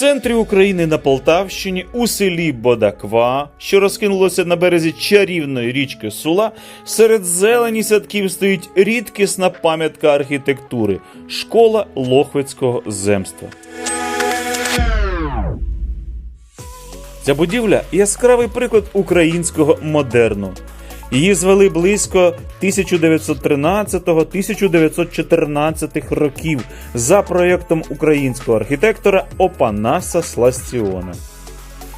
центрі України на Полтавщині, у селі Бодаква, що розкинулося на березі чарівної річки Сула, серед зелені садків стоїть рідкісна пам'ятка архітектури школа Лохвицького земства. Ця будівля яскравий приклад українського модерну. Її звели близько 1913-1914 років за проєктом українського архітектора Опанаса Сластіона.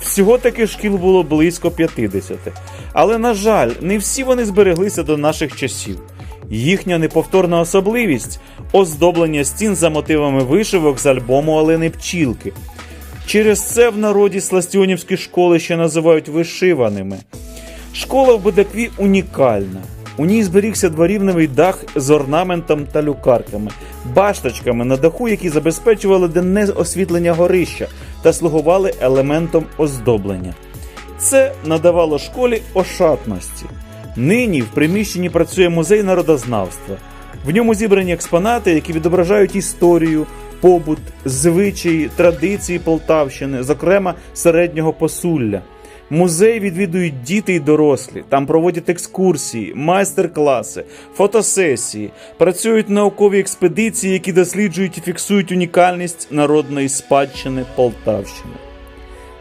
Всього таких шкіл було близько 50. Але, на жаль, не всі вони збереглися до наших часів. Їхня неповторна особливість оздоблення стін за мотивами вишивок з альбому Олени Пчілки. Через це в народі сластіонівські школи ще називають вишиваними. Школа в Бодакві унікальна. У ній зберігся дворівневий дах з орнаментом та люкарками, башточками на даху, які забезпечували денне освітлення горища та слугували елементом оздоблення. Це надавало школі ошатності. Нині в приміщенні працює музей народознавства. В ньому зібрані експонати, які відображають історію, побут, звичаї, традиції Полтавщини, зокрема середнього посулля. Музей відвідують діти й дорослі. Там проводять екскурсії, майстер-класи, фотосесії, працюють наукові експедиції, які досліджують і фіксують унікальність народної спадщини Полтавщини.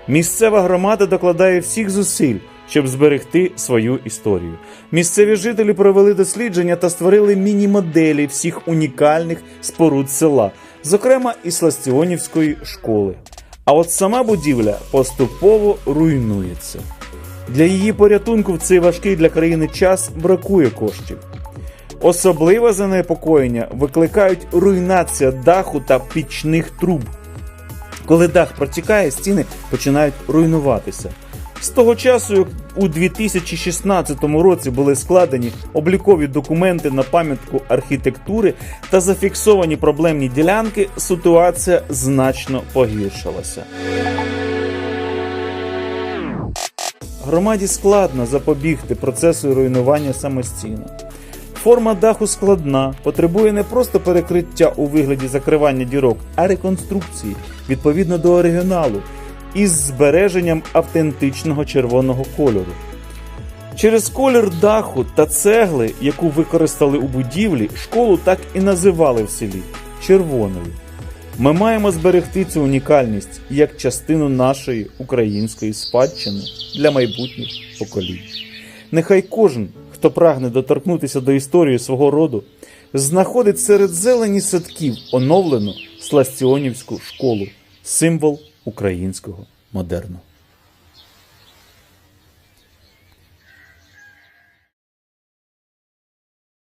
Місцева громада докладає всіх зусиль, щоб зберегти свою історію. Місцеві жителі провели дослідження та створили міні-моделі всіх унікальних споруд села, зокрема і Сластіонівської школи. А от сама будівля поступово руйнується. Для її порятунку в цей важкий для країни час бракує коштів. Особливе занепокоєння викликають руйнація даху та пічних труб. Коли дах протікає, стіни починають руйнуватися. З того часу, як у 2016 році були складені облікові документи на пам'ятку архітектури та зафіксовані проблемні ділянки, ситуація значно погіршилася. Громаді складно запобігти процесу руйнування самостійно. Форма даху складна, потребує не просто перекриття у вигляді закривання дірок, а реконструкції відповідно до оригіналу із збереженням автентичного червоного кольору. Через колір даху та цегли, яку використали у будівлі, школу так і називали в селі червоною. Ми маємо зберегти цю унікальність як частину нашої української спадщини для майбутніх поколінь. Нехай кожен, хто прагне доторкнутися до історії свого роду, знаходить серед зелені садків оновлену Сластіонівську школу, символ українського модерну.